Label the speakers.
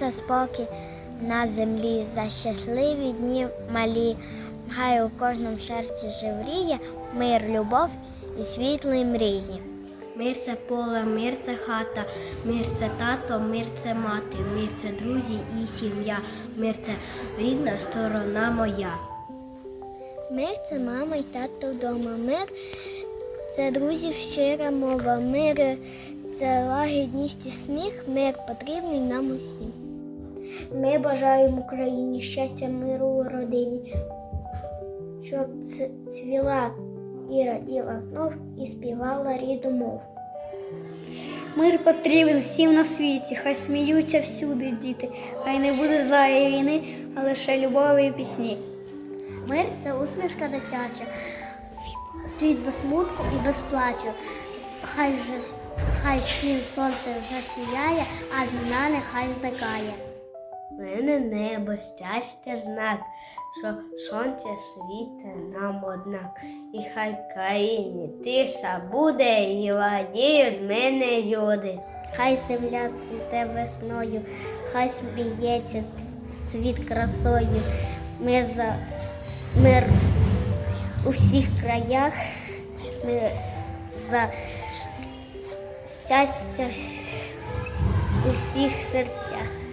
Speaker 1: за спокій на землі, за щасливі дні малі. Хай у кожному серці живріє мир, любов і світлі мрії.
Speaker 2: Мир це поле, мир це хата, мир це тато, мир це мати, мир це друзі і сім'я, мир це рідна сторона моя.
Speaker 1: Мир це мама і тато вдома. Мир це друзів щира мова. Мир це лагідність і сміх. Мир потрібний нам усім. Ми бажаємо Україні щастя, миру у родині, щоб цвіла і раділа знов і співала рідну мову.
Speaker 2: Мир потрібен всім на світі, хай сміються всюди діти, хай не буде зла і війни, а лише любові і пісні.
Speaker 1: Мир це усмішка дитяча, світ, світ без смутку і без плачу. Хай вже хай всім сонце вже сіяє, а війна нехай зникає.
Speaker 2: Мене небо, щастя знак, що сонце світе нам однак. І хай країні тиша буде, і радіють мене люди.
Speaker 1: Хай земля цвіте весною, хай сміється світ красою. Мир за мир у всіх краях, мир за щастя у всіх серцях.